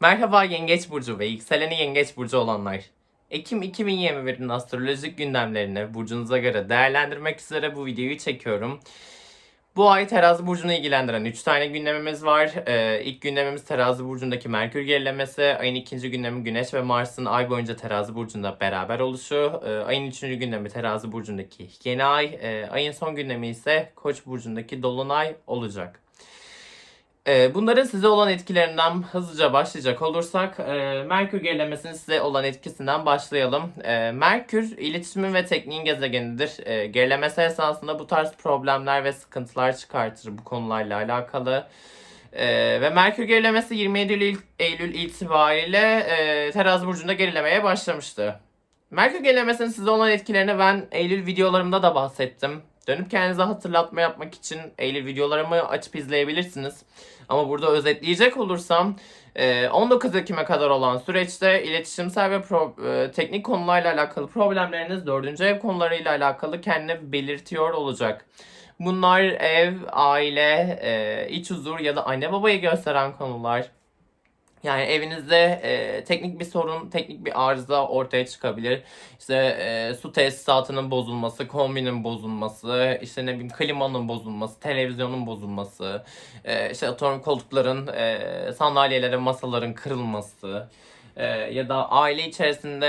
Merhaba Yengeç Burcu ve yükseleni Yengeç Burcu olanlar. Ekim 2021'in astrolojik gündemlerini burcunuza göre değerlendirmek üzere bu videoyu çekiyorum. Bu ay terazi burcunu ilgilendiren 3 tane gündemimiz var. Ee, ilk gündemimiz terazi burcundaki Merkür gerilemesi. Ayın ikinci gündemi Güneş ve Mars'ın ay boyunca terazi burcunda beraber oluşu. Ee, ayın üçüncü gündemi terazi burcundaki yeni ay. Ee, ayın son gündemi ise Koç burcundaki dolunay olacak. Ee, Bunların size olan etkilerinden hızlıca başlayacak olursak e, Merkür gerilemesinin size olan etkisinden başlayalım. E, Merkür iletişimin ve tekniğin gezegenidir. E, Gerilemesi esasında bu tarz problemler ve sıkıntılar çıkartır bu konularla alakalı. Ve Merkür gerilemesi 27 Eylül- itibariyle e, burcunda gerilemeye başlamıştı. Merkür gerilemesinin size olan etkilerini ben Eylül videolarımda da bahsettim. Dönüp kendinize hatırlatma yapmak için Eylül videolarımı açıp izleyebilirsiniz. Ama burada özetleyecek olursam e, 19 Ekim'e kadar olan süreçte iletişimsel ve pro- e, teknik konularla alakalı problemleriniz 4. ev konularıyla alakalı kendini belirtiyor olacak. Bunlar ev, aile, e, iç huzur ya da anne babayı gösteren konular. Yani evinizde e, teknik bir sorun, teknik bir arıza ortaya çıkabilir. İşte e, su tesisatının bozulması, kombinin bozulması, işte ne bileyim klimanın bozulması, televizyonun bozulması, e, işte atıyorum koltukların, e, sandalyelerin, masaların kırılması. e, ya da aile içerisinde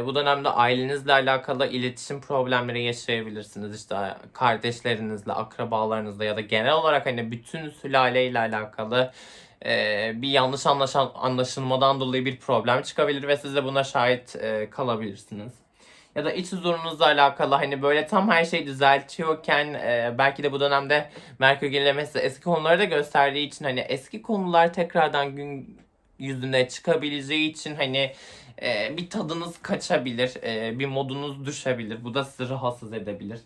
e, bu dönemde ailenizle alakalı iletişim problemleri yaşayabilirsiniz. İşte kardeşlerinizle, akrabalarınızla ya da genel olarak hani bütün sülaleyle alakalı e, bir yanlış anlaşan, anlaşılmadan dolayı bir problem çıkabilir ve siz de buna şahit e, kalabilirsiniz. Ya da iç huzurunuzla alakalı hani böyle tam her şeyi düzeltiyorken e, belki de bu dönemde Merkür gerilemesi eski konuları da gösterdiği için hani eski konular tekrardan gün yüzüne çıkabileceği için hani e, bir tadınız kaçabilir, e, bir modunuz düşebilir. Bu da sizi rahatsız edebilir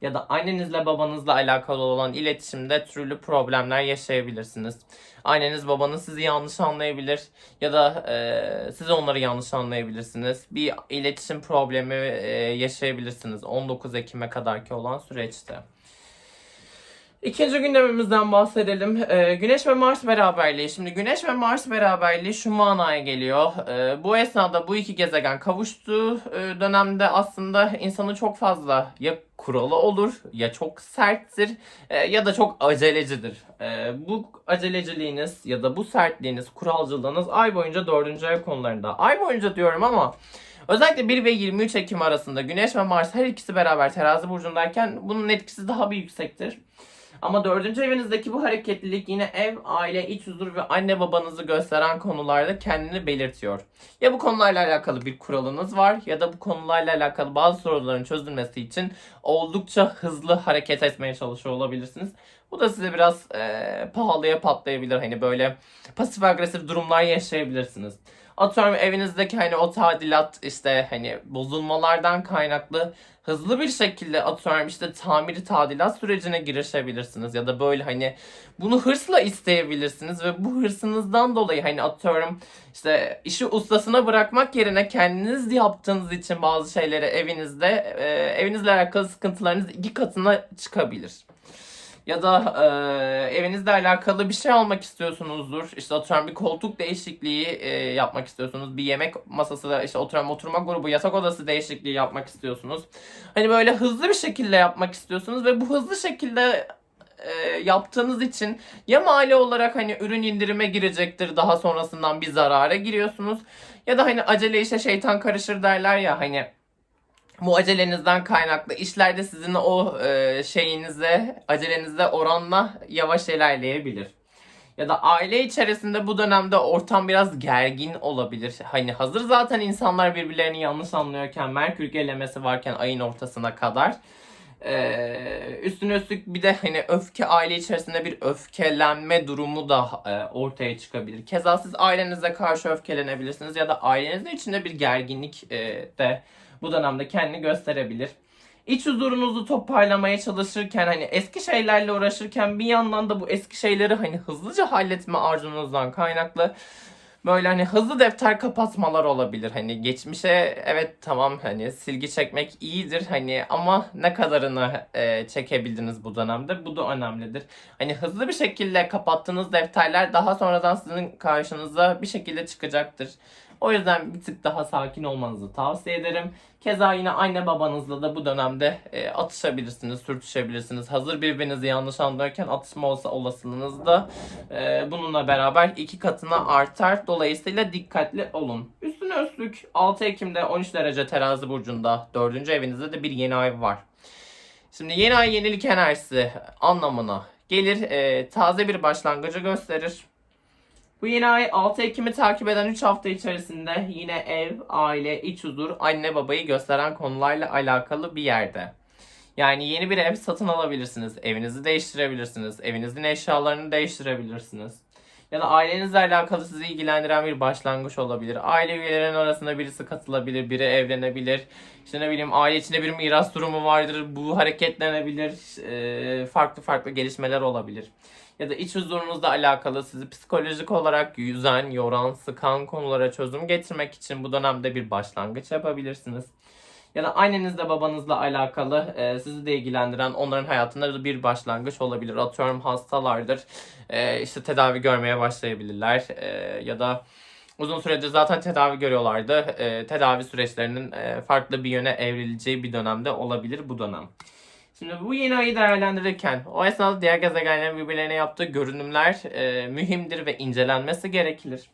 ya da annenizle babanızla alakalı olan iletişimde türlü problemler yaşayabilirsiniz. Anneniz babanız sizi yanlış anlayabilir ya da e, siz onları yanlış anlayabilirsiniz. Bir iletişim problemi e, yaşayabilirsiniz 19 Ekim'e kadarki olan süreçte. İkinci gündemimizden bahsedelim. Ee, Güneş ve Mars beraberliği. Şimdi Güneş ve Mars beraberliği şu manaya geliyor. Ee, bu esnada bu iki gezegen kavuştuğu e, dönemde aslında insanın çok fazla ya kuralı olur ya çok serttir e, ya da çok acelecidir. E, bu aceleciliğiniz ya da bu sertliğiniz, kuralcılığınız ay boyunca dördüncü ev konularında. Ay boyunca diyorum ama Özellikle 1 ve 23 Ekim arasında Güneş ve Mars her ikisi beraber terazi burcundayken bunun etkisi daha bir yüksektir. Ama dördüncü evinizdeki bu hareketlilik yine ev, aile, iç huzur ve anne babanızı gösteren konularda kendini belirtiyor. Ya bu konularla alakalı bir kuralınız var ya da bu konularla alakalı bazı sorunların çözülmesi için oldukça hızlı hareket etmeye çalışıyor olabilirsiniz. Bu da size biraz e, pahalıya patlayabilir. Hani böyle pasif agresif durumlar yaşayabilirsiniz. Atıyorum evinizdeki hani o tadilat işte hani bozulmalardan kaynaklı hızlı bir şekilde atıyorum işte tamiri tadilat sürecine girişebilirsiniz ya da böyle hani bunu hırsla isteyebilirsiniz ve bu hırsınızdan dolayı hani atıyorum işte işi ustasına bırakmak yerine kendiniz yaptığınız için bazı şeyleri evinizde evinizle alakalı sıkıntılarınız iki katına çıkabilir. Ya da e, evinizle alakalı bir şey almak istiyorsunuzdur. İşte atıyorum bir koltuk değişikliği e, yapmak istiyorsunuz. Bir yemek masası, işte oturan oturma grubu, yatak odası değişikliği yapmak istiyorsunuz. Hani böyle hızlı bir şekilde yapmak istiyorsunuz ve bu hızlı şekilde yaptığınız için ya mali olarak hani ürün indirime girecektir daha sonrasından bir zarara giriyorsunuz. Ya da hani acele işe şeytan karışır derler ya hani bu acelenizden kaynaklı işlerde sizin o e, şeyinize, acelenizde oranla yavaş ilerleyebilir. Ya da aile içerisinde bu dönemde ortam biraz gergin olabilir. Hani hazır zaten insanlar birbirlerini yanlış anlıyorken Merkür gerilemesi varken ayın ortasına kadar. Ee, üstüne üstlük bir de hani öfke aile içerisinde bir öfkelenme durumu da e, ortaya çıkabilir. Keza siz ailenize karşı öfkelenebilirsiniz ya da ailenizin içinde bir gerginlik e, de bu dönemde kendini gösterebilir. İç huzurunuzu toparlamaya çalışırken hani eski şeylerle uğraşırken bir yandan da bu eski şeyleri hani hızlıca halletme arzunuzdan kaynaklı böyle hani hızlı defter kapatmalar olabilir. Hani geçmişe evet tamam hani silgi çekmek iyidir hani ama ne kadarını e, çekebildiniz bu dönemde bu da önemlidir. Hani hızlı bir şekilde kapattığınız defterler daha sonradan sizin karşınıza bir şekilde çıkacaktır. O yüzden bir tık daha sakin olmanızı tavsiye ederim. Keza yine anne babanızla da bu dönemde e, atışabilirsiniz, sürtüşebilirsiniz. Hazır birbirinizi yanlış anlarken atışma olsa olasılığınız da e, bununla beraber iki katına artar. Dolayısıyla dikkatli olun. Üstüne üstlük 6 Ekim'de 13 derece terazi burcunda 4. evinizde de bir yeni ay var. Şimdi yeni ay yenilik enerjisi anlamına gelir. E, taze bir başlangıcı gösterir. Bu yeni ay 6 Ekim'i takip eden 3 hafta içerisinde yine ev, aile, iç huzur, anne babayı gösteren konularla alakalı bir yerde. Yani yeni bir ev satın alabilirsiniz. Evinizi değiştirebilirsiniz. Evinizin eşyalarını değiştirebilirsiniz. Ya da ailenizle alakalı sizi ilgilendiren bir başlangıç olabilir. Aile üyelerinin arasında birisi katılabilir, biri evlenebilir. İşte ne bileyim aile içinde bir miras durumu vardır. Bu hareketlenebilir. Ee, farklı farklı gelişmeler olabilir ya da iç huzurunuzla alakalı sizi psikolojik olarak yüzen, yoran, sıkan konulara çözüm getirmek için bu dönemde bir başlangıç yapabilirsiniz. Ya da annenizle babanızla alakalı e, sizi de ilgilendiren onların hayatında da bir başlangıç olabilir. Atıyorum hastalardır, e, işte tedavi görmeye başlayabilirler e, ya da uzun süredir zaten tedavi görüyorlardı. E, tedavi süreçlerinin e, farklı bir yöne evrileceği bir dönemde olabilir bu dönem. Şimdi bu yeni ayı değerlendirirken o esnada diğer gezegenlerin birbirlerine yaptığı görünümler e, mühimdir ve incelenmesi gerekir.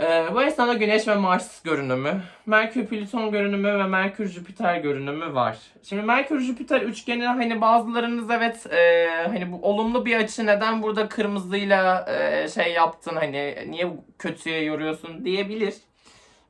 E, bu esnada Güneş ve Mars görünümü, Merkür Plüton görünümü ve Merkür Jüpiter görünümü var. Şimdi Merkür Jüpiter üçgeni hani bazılarınız evet e, hani bu olumlu bir açı neden burada kırmızıyla e, şey yaptın hani niye kötüye yoruyorsun diyebilir.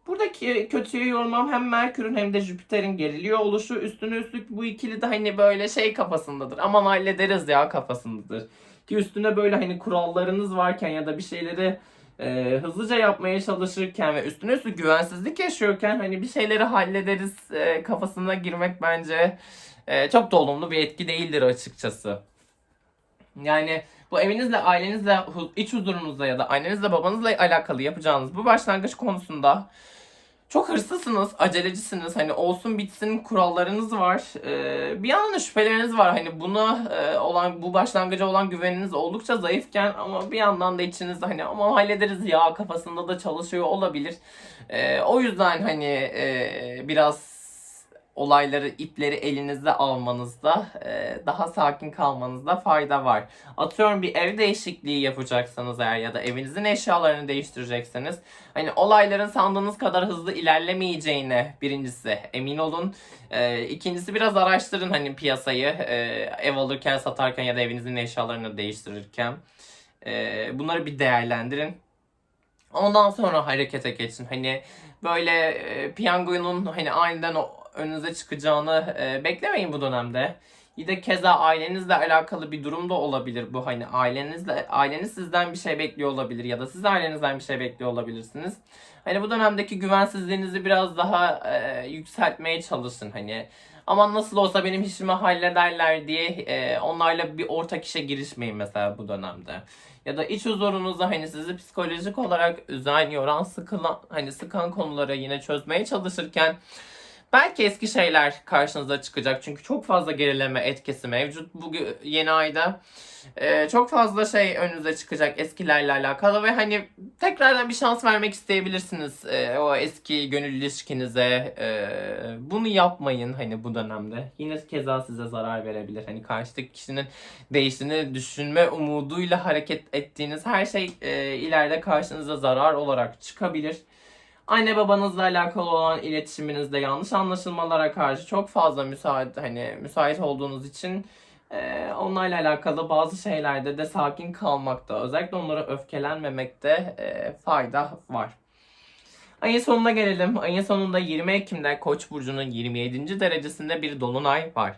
Buradaki kötüyü yormam hem Merkür'ün hem de Jüpiter'in geriliyor oluşu. Üstüne üstlük bu ikili de hani böyle şey kafasındadır. Aman hallederiz ya kafasındadır. Ki üstüne böyle hani kurallarınız varken ya da bir şeyleri e, hızlıca yapmaya çalışırken ve üstüne üstlük güvensizlik yaşıyorken hani bir şeyleri hallederiz e, kafasına girmek bence e, çok da olumlu bir etki değildir açıkçası. Yani bu evinizle, ailenizle, iç huzurunuzla ya da annenizle babanızla alakalı yapacağınız bu başlangıç konusunda çok hırslısınız, acelecisiniz. Hani olsun bitsin kurallarınız var. Ee, bir yandan da şüpheleriniz var. Hani buna e, olan bu başlangıca olan güveniniz oldukça zayıfken ama bir yandan da içinizde hani ama hallederiz ya kafasında da çalışıyor olabilir. Ee, o yüzden hani e, biraz olayları, ipleri elinizde almanızda, e, daha sakin kalmanızda fayda var. Atıyorum bir ev değişikliği yapacaksanız eğer ya da evinizin eşyalarını değiştirecekseniz hani olayların sandığınız kadar hızlı ilerlemeyeceğine birincisi emin olun. E, ikincisi biraz araştırın hani piyasayı e, ev alırken, satarken ya da evinizin eşyalarını değiştirirken. bunları bir değerlendirin. Ondan sonra harekete geçin. Hani böyle e, piyangonun hani aniden o önünüze çıkacağını e, beklemeyin bu dönemde. Yine keza ailenizle alakalı bir durum da olabilir bu. Hani ailenizle aileniz sizden bir şey bekliyor olabilir ya da siz ailenizden bir şey bekliyor olabilirsiniz. Hani bu dönemdeki güvensizliğinizi biraz daha e, yükseltmeye çalışın hani. Ama nasıl olsa benim işimi hallederler diye e, onlarla bir ortak işe girişmeyin mesela bu dönemde. Ya da iç huzurunuzda hani sizi psikolojik olarak üzen, yoran, sıkılan, hani sıkan konuları yine çözmeye çalışırken Belki eski şeyler karşınıza çıkacak çünkü çok fazla gerileme etkisi mevcut bu yeni ayda. Ee, çok fazla şey önünüze çıkacak eskilerle alakalı ve hani tekrardan bir şans vermek isteyebilirsiniz ee, o eski gönül ilişkinize. Ee, bunu yapmayın hani bu dönemde. Yine keza size zarar verebilir. Hani karşıdaki kişinin değiştiğini düşünme umuduyla hareket ettiğiniz her şey e, ileride karşınıza zarar olarak çıkabilir. Anne babanızla alakalı olan iletişiminizde yanlış anlaşılmalara karşı çok fazla müsait hani müsait olduğunuz için e, onlarla alakalı bazı şeylerde de sakin kalmakta, özellikle onlara öfkelenmemekte e, fayda var. Ayın sonuna gelelim. Ayın sonunda 20 Ekim'de Koç burcunun 27. derecesinde bir dolunay var.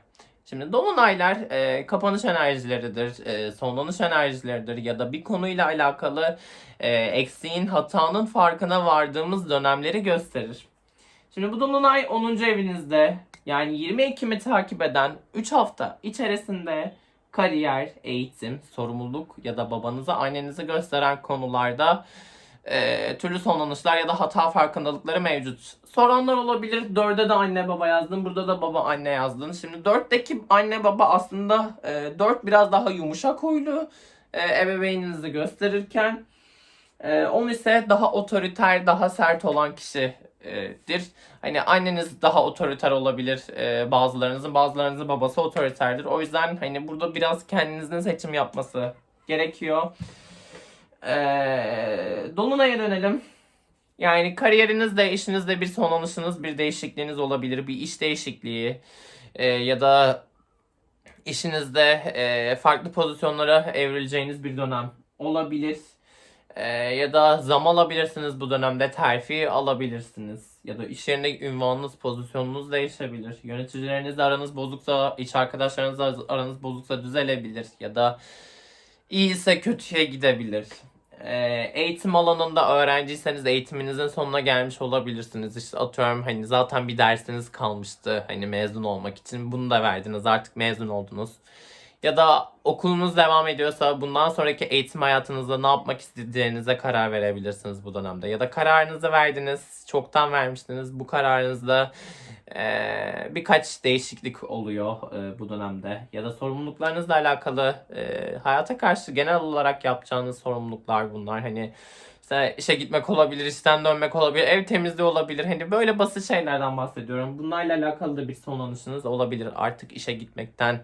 Şimdi dolunaylar e, kapanış enerjileridir, e, sonlanış enerjileridir ya da bir konuyla alakalı e, eksiğin, hatanın farkına vardığımız dönemleri gösterir. Şimdi bu dolunay 10. evinizde yani 20 Ekim'i takip eden 3 hafta içerisinde kariyer, eğitim, sorumluluk ya da babanıza, annenizi gösteren konularda e, türlü sonlanışlar ya da hata farkındalıkları mevcut. Soranlar olabilir. Dörde de anne baba yazdın. Burada da baba anne yazdın. Şimdi dörtteki anne baba aslında e, dört biraz daha yumuşak huylu e, ebeveyninizi gösterirken e, 10 ise daha otoriter, daha sert olan kişidir. Hani anneniz daha otoriter olabilir e, bazılarınızın. Bazılarınızın babası otoriterdir. O yüzden hani burada biraz kendinizin seçim yapması gerekiyor. E, Dolunay'a dönelim. Yani kariyerinizde, işinizde bir sonlanışınız, bir değişikliğiniz olabilir. Bir iş değişikliği e, ya da işinizde e, farklı pozisyonlara evrileceğiniz bir dönem olabilir. E, ya da zam alabilirsiniz bu dönemde terfi alabilirsiniz. Ya da iş yerinde ünvanınız, pozisyonunuz değişebilir. Yöneticilerinizle aranız bozuksa, iş arkadaşlarınızla aranız bozuksa düzelebilir. Ya da iyiyse kötüye gidebilir. E, eğitim alanında öğrenciyseniz eğitiminizin sonuna gelmiş olabilirsiniz. İşte atıyorum hani zaten bir dersiniz kalmıştı hani mezun olmak için. Bunu da verdiniz artık mezun oldunuz. Ya da okulunuz devam ediyorsa bundan sonraki eğitim hayatınızda ne yapmak isteyeceğinize karar verebilirsiniz bu dönemde. Ya da kararınızı verdiniz, çoktan vermiştiniz. Bu kararınızda eee, birkaç değişiklik oluyor eee, bu dönemde. Ya da sorumluluklarınızla alakalı eee, hayata karşı genel olarak yapacağınız sorumluluklar bunlar. Hani işte işe gitmek olabilir, işten dönmek olabilir, ev temizliği olabilir. Hani böyle basit şeylerden bahsediyorum. Bunlarla alakalı da bir sonlanışınız olabilir. Artık işe gitmekten,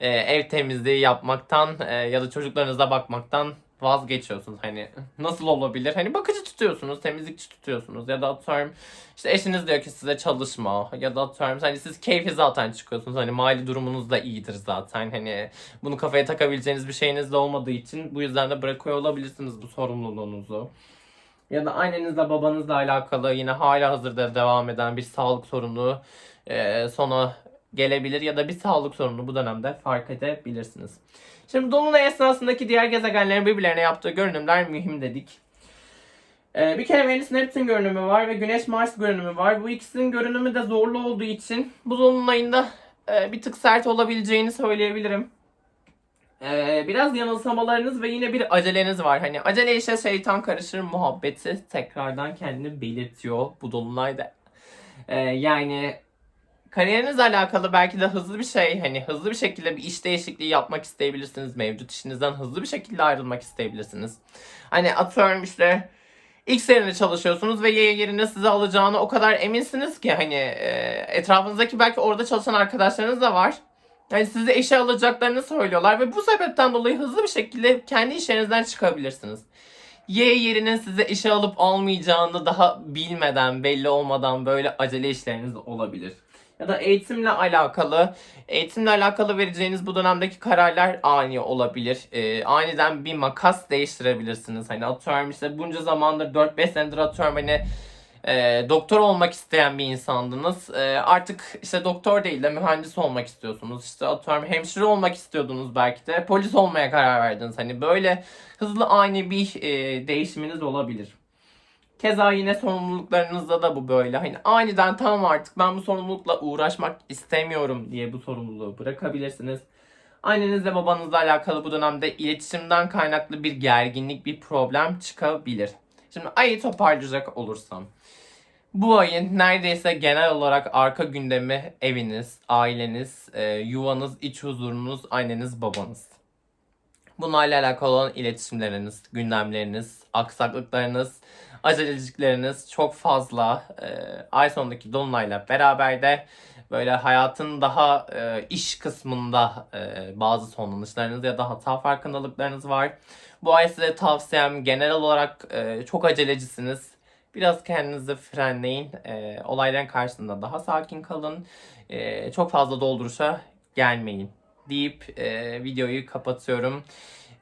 e, ev temizliği yapmaktan e, ya da çocuklarınıza bakmaktan vazgeçiyorsunuz. Hani nasıl olabilir? Hani bakıcı tutuyorsunuz, temizlikçi tutuyorsunuz ya da atıyorum işte eşiniz diyor ki size çalışma ya da atıyorum hani siz keyfi zaten çıkıyorsunuz. Hani mali durumunuz da iyidir zaten. Hani bunu kafaya takabileceğiniz bir şeyiniz de olmadığı için bu yüzden de bırakıyor olabilirsiniz bu sorumluluğunuzu. Ya da annenizle babanızla alakalı yine hala hazırda devam eden bir sağlık sorunu e, sona gelebilir ya da bir sağlık sorunu bu dönemde fark edebilirsiniz. Şimdi Dolunay esnasındaki diğer gezegenlerin birbirlerine yaptığı görünümler mühim dedik. Ee, bir kere Venüs Neptün görünümü var ve Güneş Mars görünümü var. Bu ikisinin görünümü de zorlu olduğu için bu Dolunay'ın e, bir tık sert olabileceğini söyleyebilirim. Ee, biraz yanılsamalarınız ve yine bir aceleniz var. Hani acele işe şeytan karışır muhabbeti tekrardan kendini belirtiyor bu Dolunay'da. Ee, yani kariyerinizle alakalı belki de hızlı bir şey hani hızlı bir şekilde bir iş değişikliği yapmak isteyebilirsiniz. Mevcut işinizden hızlı bir şekilde ayrılmak isteyebilirsiniz. Hani atıyorum işte X yerine çalışıyorsunuz ve Y yerine sizi alacağını o kadar eminsiniz ki hani e, etrafınızdaki belki orada çalışan arkadaşlarınız da var. Yani sizi işe alacaklarını söylüyorlar ve bu sebepten dolayı hızlı bir şekilde kendi iş yerinizden çıkabilirsiniz. Y yerinin size işe alıp almayacağını daha bilmeden, belli olmadan böyle acele işleriniz olabilir. Ya da eğitimle alakalı, eğitimle alakalı vereceğiniz bu dönemdeki kararlar ani olabilir. Ee, aniden bir makas değiştirebilirsiniz. Hani atıyorum işte bunca zamandır 4-5 senedir atıyorum hani e, doktor olmak isteyen bir insandınız. E, artık işte doktor değil de mühendis olmak istiyorsunuz. İşte atıyorum hemşire olmak istiyordunuz belki de. Polis olmaya karar verdiniz. Hani böyle hızlı ani bir e, değişiminiz olabilir. Keza yine sorumluluklarınızda da bu böyle. Hani aniden tamam artık ben bu sorumlulukla uğraşmak istemiyorum diye bu sorumluluğu bırakabilirsiniz. Annenizle babanızla alakalı bu dönemde iletişimden kaynaklı bir gerginlik, bir problem çıkabilir. Şimdi ayı toparlayacak olursam. Bu ayın neredeyse genel olarak arka gündemi eviniz, aileniz, e, yuvanız, iç huzurunuz, anneniz, babanız. Bunlarla alakalı olan iletişimleriniz, gündemleriniz, aksaklıklarınız, acelelikleriniz çok fazla. E, ay sonundaki dolunayla beraber de böyle hayatın daha e, iş kısmında e, bazı sonlanışlarınız ya da hata farkındalıklarınız var. Bu ay size tavsiyem genel olarak e, çok acelecisiniz. Biraz kendinizi frenleyin. E, olayların karşısında daha sakin kalın. E, çok fazla dolduruşa gelmeyin deyip e, videoyu kapatıyorum.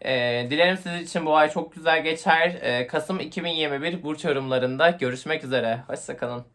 E, dilerim sizin için bu ay çok güzel geçer. E, Kasım 2021 burç yorumlarında görüşmek üzere. Hoşçakalın.